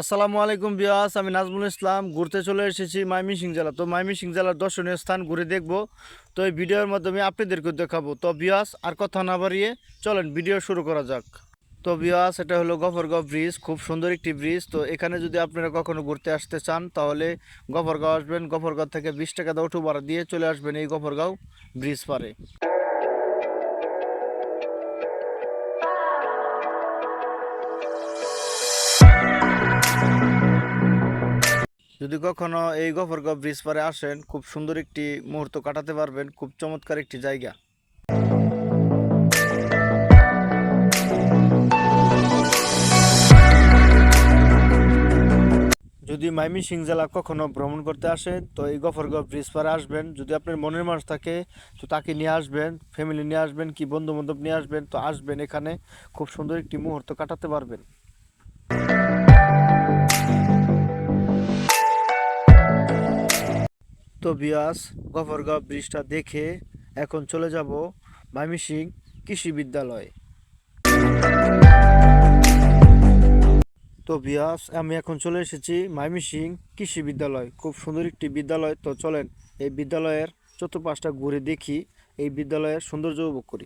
আসসালামু আলাইকুম বিয়াস আমি নাজমুল ইসলাম। ঘুরতে চলে এসেছি মাইমিসিং জেলা। তো মাইমিসিং জেলার দর্শনীয় স্থান ঘুরে দেখব। তো এই ভিডিওর মাধ্যমে আপনাদেরকে দেখাবো। তো বিয়াস আর কথা না বাড়িয়ে চলেন, ভিডিও শুরু করা যাক। তো বিয়াস এটা হলো গফরগাঁও ব্রিজ। খুব সুন্দর একটি ব্রিজ। তো এখানে যদি আপনারা কখনো ঘুরতে আসতে চান, তাহলে গফরগাঁও আসবেন। গফরগাঁও থেকে বিশ টাকা দাও ভাড়া দিয়ে চলে আসবেন এই গফরগাঁও ব্রিজ পারে। যদি কখনো এই গফরগাঁও ব্রিজ পারে আসেন, খুব সুন্দর একটি মুহূর্ত কাটাতে পারবেন, খুব চমৎকার একটি জায়গা। যদি মাইমি সিং জেলা কখনো ভ্রমণ করতে আসেন তো এই গফরগাঁও ব্রিজ পারে আসবেন। যদি আপনার মনের মানুষ থাকে, তো তাকে নিয়ে আসবেন ফ্যামিলি নিয়ে আসবেন কি বন্ধু বান্ধব নিয়ে আসবেন, তো আসবেন এখানে। খুব সুন্দর একটি মুহূর্ত কাটাতে পারবেন। তো বিয়াস, গফরগাঁও ব্রিজটা দেখে এখন চলে যাব মাইমিসিং কৃষি বিদ্যালয়। তো বিয়াস, আমি এখন চলে এসেছি মাইমিসিং কৃষি বিদ্যালয়। খুব সুন্দর একটি বিদ্যালয়। তো চলেন এই বিদ্যালয়ের চতুর্পাশটা ঘুরে দেখি, এই বিদ্যালয়ের সৌন্দর্য উপভোগ করি।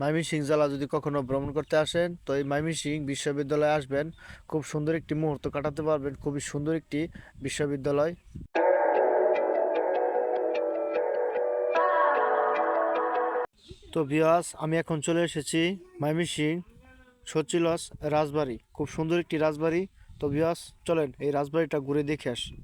মাইমিসিং জেলা যদি কখনো ভ্রমণ করতে আসেন, তো এই মাইমিসিং বিশ্ববিদ্যালয়ে আসবেন। খুব সুন্দর একটি মুহূর্ত কাটাতে পারবেন, খুবই সুন্দর একটি বিশ্ববিদ্যালয়। তো বিয়াস আমি এখন চলে এসেছি মাইমিসিং সচিলস রাজবাড়ি। খুব সুন্দর একটি রাজবাড়ি। তো বিয়াস চলেন এই রাজবাড়িটা ঘুরে দেখে আসি।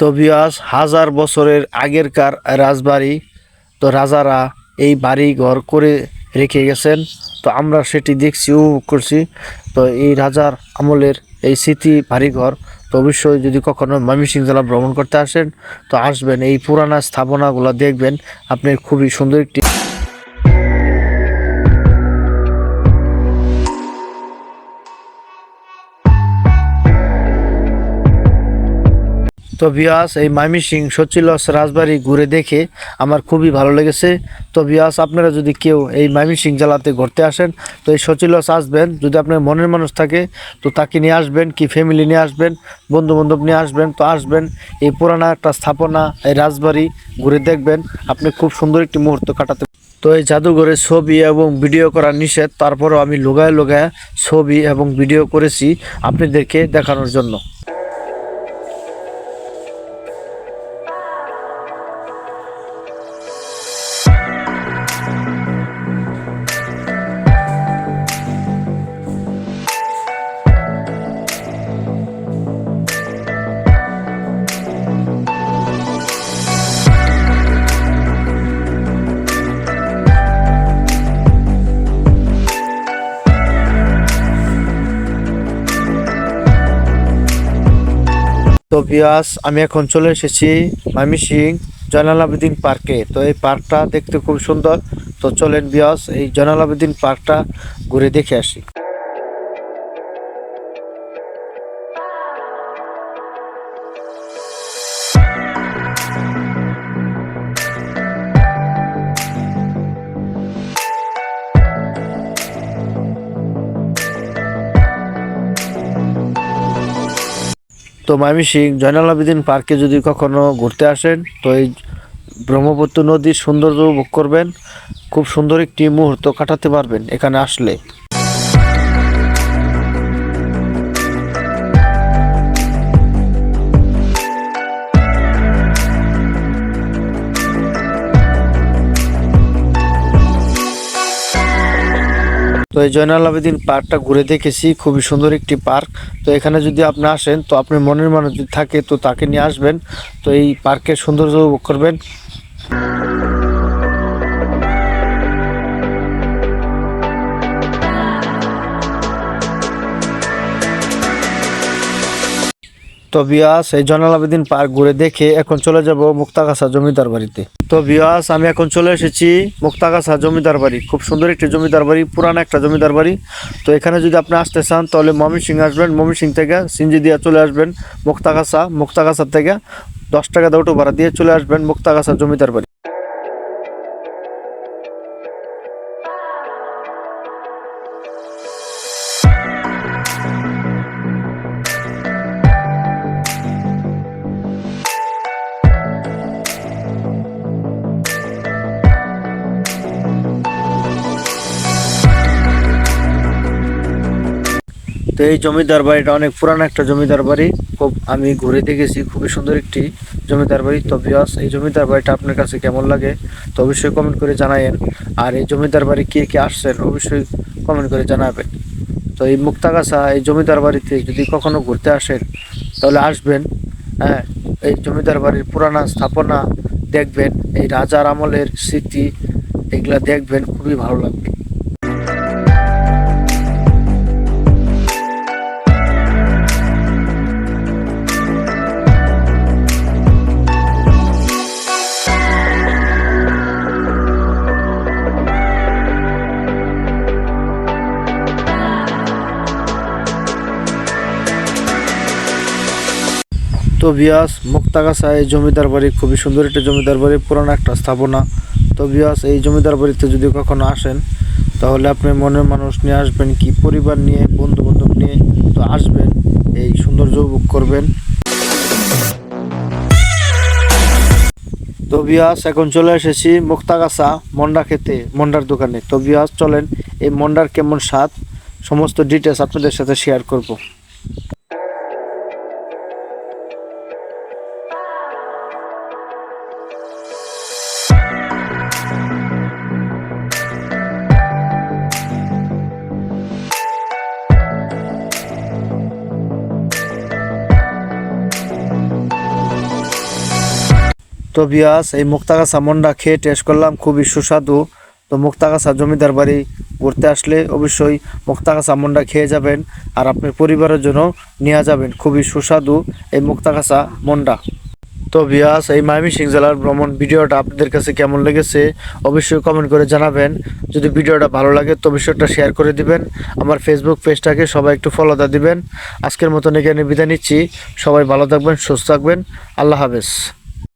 তো বিয়াস হাজার বছরের আগেরকার রাজবাড়ি, তো রাজারা এই বাড়ি ঘর করে রেখে গেছেন। তো আমরা সেটি দেখছি, উপভোগ করছি। তো এই রাজার আমলের এই স্মৃতি বাড়িঘর, তো অবশ্যই যদি কখনো ময়মনসিংহ জেলা ভ্রমণ করতে আসেন, তো আসবেন। এই পুরানা স্থাপনাগুলো দেখবেন। আপনি খুবই সুন্দর একটি তো বিয়াস এই মাইমি সিং সচিলস রাজবাড়ি ঘুরে দেখে আমার খুবই ভালো লেগেছে। তো বিয়াস আপনারা যদি কেউ এই মাইমি সিং জেলাতে ঘুরতে আসেন, তো এই সচিলস আসবেন। যদি আপনার মনের মানুষ থাকে, তো তাকে নিয়ে আসবেন, কি ফ্যামিলি নিয়ে আসবেন বন্ধু বান্ধব নিয়ে আসবেন, তো আসবেন। এই পুরানা একটা স্থাপনা, এই রাজবাড়ি ঘুরে দেখবেন। আপনি খুব সুন্দর একটি মুহূর্ত কাটাতে তো এই জাদুঘরে ছবি এবং ভিডিও করা নিষেধ। তারপরও আমি লোগায় লোগায় ছবি এবং ভিডিও করেছি আপনাদেরকে দেখানোর জন্য। তো বিয়াস আমি এখন চলে এসেছি ময়মনসিং জয়নাল আবেদিন পার্কে তো এই পার্কটা দেখতে খুব সুন্দর। তো চলেন বিয়াস এই জয়নাল আবেদিন পার্কটা ঘুরে দেখে আসি। তো ময়মনসিং জয়নাল আবেদিন পার্কে যদি কখনো ঘুরতে আসেন, তো এই ব্রহ্মপুত্র নদীর সৌন্দর্য উপভোগ করবেন। খুব সুন্দর একটি মুহূর্ত কাটাতে পারবেন এখানে আসলে। তো এই জয়নাল আবেদিন পার্কটা ঘুরে দেখেছি, খুবই সুন্দর একটি পার্ক। তো এখানে যদি আপনি আসেন, তো আপনি মনের মানুষ যদি থাকে, তো তাকে নিয়ে আসবেন। তো এই পার্কের সৌন্দর্য উপভোগ করবেন। তো বিয়াস এই জয়নাল আবেদিন পার্ক ঘুরে দেখে এখন চলে যাব মুক্তাগাছা জমিদার বাড়িতে। তো বিয়াস আমি এখন চলে এসেছি মুক্তাগাছা জমিদার বাড়ি। খুব সুন্দর একটি জমিদার বাড়ি, পুরানো একটা জমিদার বাড়ি। তো এখানে যদি আপনি আসতে চান, তাহলে ময়মনসিং আসবেন মমি সিং থেকে সিঞ্জি দিয়ে চলে আসবেন মুক্তাগাছা মুক্তাগাছা থেকে দশ টাকা দাউটো ভাড়া দিয়ে চলে আসবেন মুক্তাগাছা জমিদার বাড়ি। তো এই জমিদার বাড়িটা অনেক পুরানো একটা জমিদার বাড়ি। খুব আমি ঘুরে দেখেছি, খুবই সুন্দর একটি জমিদার বাড়ি। তো বিয়াস এই জমিদার বাড়িটা আপনার কাছে কেমন লাগে? তো অবশ্যই কমেন্ট করে জানায়েন। আর এই জমিদার বাড়ি কে কে আসছেন, অবশ্যই কমেন্ট করে জানাবেন। তো এই মুক্তাগাছা, এই জমিদার বাড়িতে যদি কখনো ঘুরতে আসেন, তাহলে আসবেন। হ্যাঁ এই জমিদার বাড়ির পুরানা স্থাপনা দেখবেন। এই রাজার আমলের স্মৃতি, এগুলা দেখবেন, খুবই ভালো লাগবে। তো বিয়াস মুক্তাগাছা এই জমিদার বাড়ি, খুবই সুন্দর একটা জমিদার বাড়ি, পুরানো একটা স্থাপনা। তো বিয়াস এই জমিদার বাড়িতে যদি কখনো আসেন, তাহলে আপনি মনের মানুষ নিয়ে আসবেন কি? পরিবার নিয়ে বন্ধু বান্ধব নিয়ে তো আসবেন, এই সৌন্দর্য উপভোগ করবেন। তো বিয়াস এখন চলে এসেছি মুক্তাগাছা মন্ডা খেতে, মন্ডার দোকানে। তো বিয়াস চলেন, এই মন্ডার কেমন স্বাদ? সমস্ত ডিটেলস আপনাদের সাথে শেয়ার করব। তো বিয়াস এই মুক্তাগাছা মন্ডা খেয়ে টেস্ট করলাম, খুবই সুস্বাদু। তো মুক্তাগাছা জমিদার বাড়ি ঘুরতে আসলে অবশ্যই মুক্তাগাছা মন্ডা খেয়ে যাবেন আর আপনার পরিবারের জন্য নিয়ে যাবেন, খুবই সুস্বাদু এই মুক্তাগাছা মন্ডা তো বিয়াস এই ময়মনসিং জেলার ভ্রমণ ভিডিওটা আপনাদের কাছে কেমন লেগেছে অবশ্যই কমেন্ট করে জানাবেন। যদি ভিডিওটা ভালো লাগে তো একটা শেয়ার করে দিবেন। আমার ফেসবুক পেজটাকে সবাই একটু ফলোটা দিবেন। আজকের মতন এখানে বিদায় নিচ্ছি। সবাই ভালো থাকবেন, সুস্থ থাকবেন। আল্লাহ হাফেজ।